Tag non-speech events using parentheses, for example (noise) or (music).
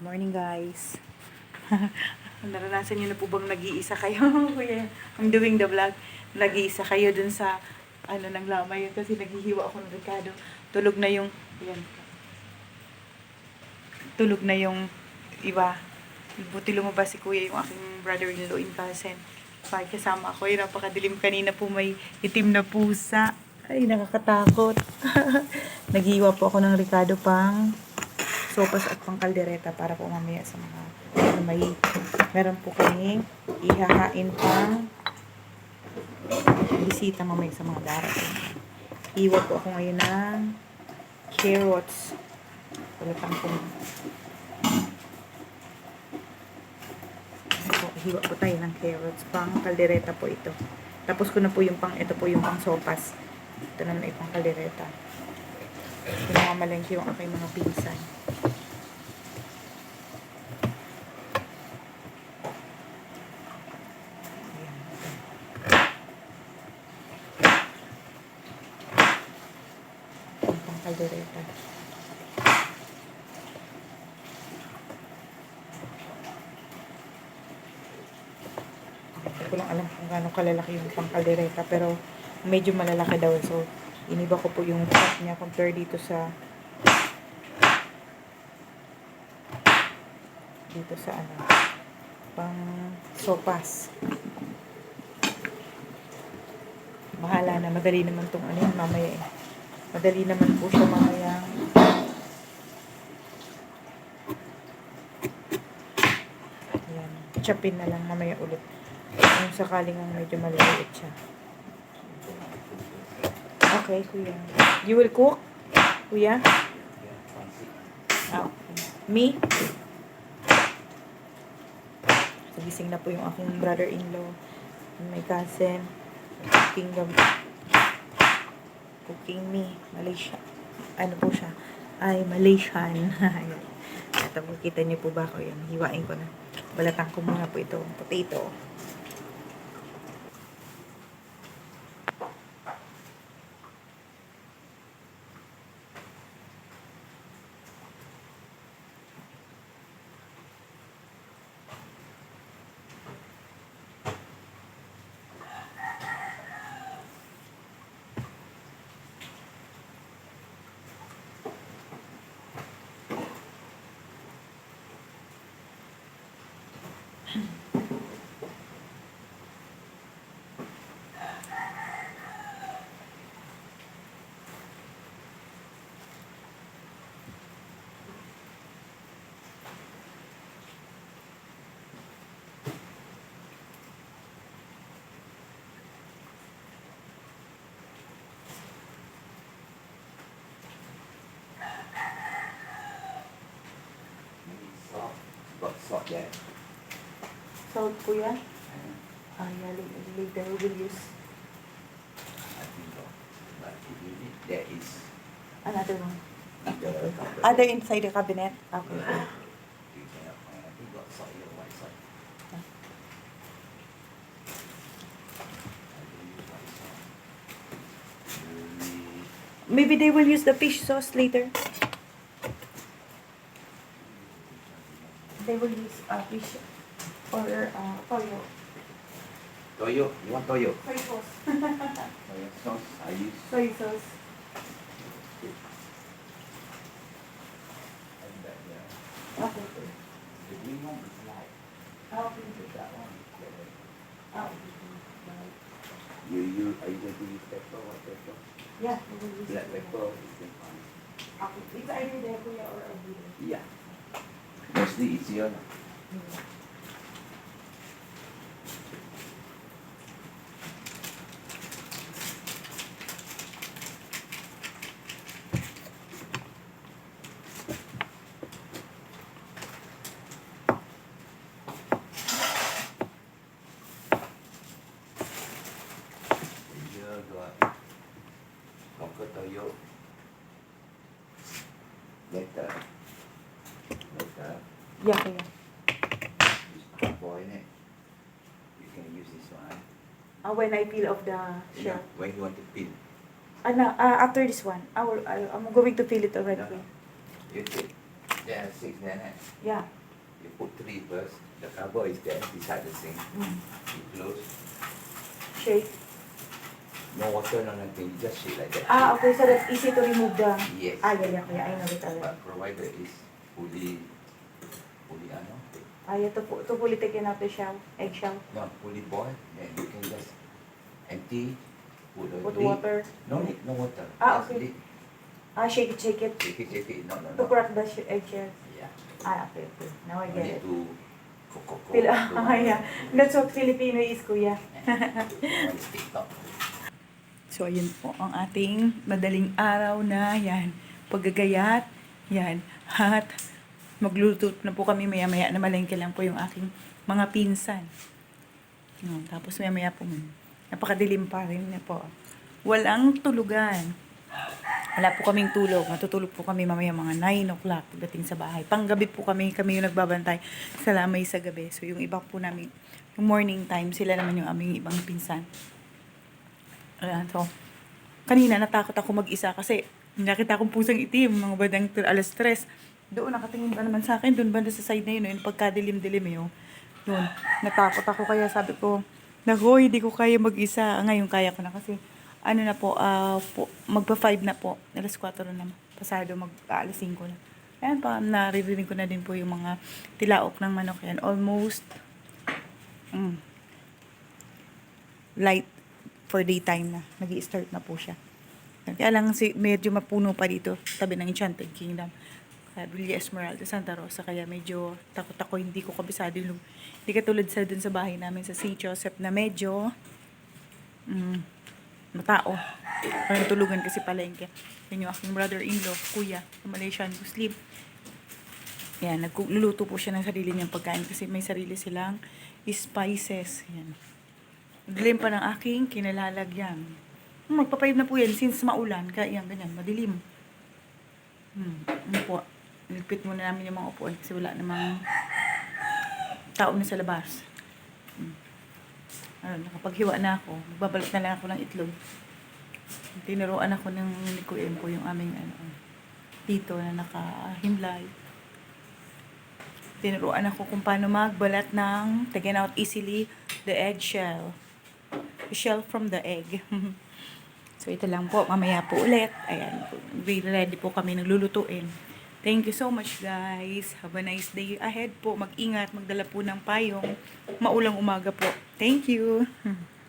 Morning, guys. (laughs) Naranasan niyo na po bang nag-iisa kayo? (laughs) Kuya, I'm doing the vlog. Nag-iisa kayo dun sa, ano, ng lamay yun. Kasi naghihiwa ako ng Ricardo. Tulog na yung, yan. Tulog na yung iba. Buti lumabas si kuya yung aking brother-in-law in cousin. Bye, kasama ako. Yung napakadilim kanina po may itim na pusa. Ay, nakakatakot. (laughs) Naghiwa po ako ng Ricardo pang sopas at pang kaldereta para po mamaya sa mga ano, may meron po kaming ihahain pang bisita mamaya sa mga darating. Iwa po ako ngayon ng carrots. Wala pang po. So, hiwa po tayo ng carrots. Pang kaldereta po ito. Tapos ko na po yung pang, ito po yung pang sopas. Ito na na pang kaldereta. Pinamamalengke yung aking mga pinsan. Kaldereta. Hindi ko lang alam kung gaano kalalaki yung pang kaldereta pero medyo malalaki daw. So iniba ko po yung pot niya compare dito sa dito sa ano pang sopas. Mahala na. Madali naman tong ano yun mamaya eh madali naman po siya mamaya yan chapin na lang mamaya ulit kung sakaling medyo maliliit siya Okay, kuya. You will cook? Kuya? Ah, okay. Me? So, gising na po yung aking brother-in-law. My cousin. Cooking Cooking me. Malaysia. Ano po siya? Ay, Malaysian. (laughs) Ayan. At po, kita niyo po ba ako yan? Hiwain ko na. Balatan ko muna po ito. Potato. Got salt there. Salt, kuya. Ah, yeah, later will use I think got, but if you need, there is another one. the couple. Other inside the cabinet? Okay. You cannot find, I think white. I white Maybe they will use the fish sauce later. They will use uh, fish or uh, toyo. Toyo, you want toyo? Soy sauce. Toyo sauce, I use. Soy sauce. And that, yeah. Okay. The green one is light, Okay. that one is yellow. Okay. You, you, are you going to use pepper, white pepper? Yeah, we will use Black it. pepper, you can find. Okay. It's either there kuya or over there. Yeah. 是一级的 Yeah, kuya. This parboil it. You can use this one. Uh, when I peel off the Yeah. When you want to peel. Uh, no, uh, after this one, I will, I, I'm going to peel it already. No, no. You take There are six there. eh? Yeah. You put three first. The cover is there beside the sink. Mm. You close. Shake. No water, no nothing. You just shake like that. Ah, okay. So that's easy to remove the... Yes. Ah, yeah, yeah. Kuya. I know it already. But provided is fully, fully ano, Ah, yeah. To, to fully taken out the shell. Eggshell. not fully boiled, then you can just empty, put Put lid. water. No lid, no water. Ah, Just okay. lid. Ah, shake it, shake it. Shake it, shake it. No, no, To no. crack the sh- eggshell. Yeah. Ah, okay, okay. Now I No get need it. to cook, cook, cook. To- (laughs) ah, yeah. That's what Filipino is, kuya. TikTok. (laughs) So, ayun po ang ating madaling araw na yan. Paggagayat, yan. At magluluto na po kami maya-maya na malengke lang po yung aking mga pinsan. Yun, tapos maya-maya po, napakadilim pa rin na po. Walang tulugan. Wala po kaming tulog. Matutulog po kami mamaya mga 9 o'clock pagdating sa bahay. Panggabi po kami, kami yung nagbabantay sa lamay sa gabi. So, yung iba po namin, yung morning time, sila naman yung aming ibang pinsan. Ayan, so, kanina natakot ako mag-isa kasi nakita kong pusang itim, mga badang alas tres. Doon, nakatingin ba naman sa akin, doon banda sa side na yun, yung pagkadilim-dilim yun. Doon, natakot ako kaya sabi ko, Nako, hindi ko kaya mag-isa. Ah, Ngayon kaya ko na kasi, ano na po, ah, po magpa 5 na po. Alas 4 na naman. Pasado mag alas 5 na. Ayan pa, naririnig ko na din po yung mga tilaok ng manok yan. Almost, mm, light for daytime na. nag start na po siya. Kaya lang si, medyo mapuno pa dito, tabi ng Enchanted Kingdom. Kaya Villa Esmeralda, Santa Rosa. Kaya medyo takot ako, hindi ko kabisado yung Hindi katulad sa dun sa bahay namin sa St. Joseph na medyo mm, matao. Parang tulugan kasi palengke. Yun yung aking brother-in-law, kuya, Malaysian Muslim. Yan, nagluluto po siya ng sarili niyang pagkain kasi may sarili silang spices. Yan. Dilim pa ng aking kinalalagyan. Magpapaib na po yan since maulan. Kaya yan, ganyan, madilim. Hmm, ano po. Nilipit muna namin yung mga upuan kasi wala namang tao na sa labas. Hmm. Ano, nakapaghiwa na ako. Magbabalik na lang ako ng itlog. Tinuruan ako ng ni Kuya po yung aming ano, tito na nakahimlay. Tinuruan ako kung paano magbalat ng taken out easily the egg shell. From the egg. (laughs) so ito lang po, mamaya po ulit. Ayan, ready po kami naglulutuin. Thank you so much guys. Have a nice day ahead po. Mag-ingat, magdala po ng payong. Maulang umaga po. Thank you. (laughs)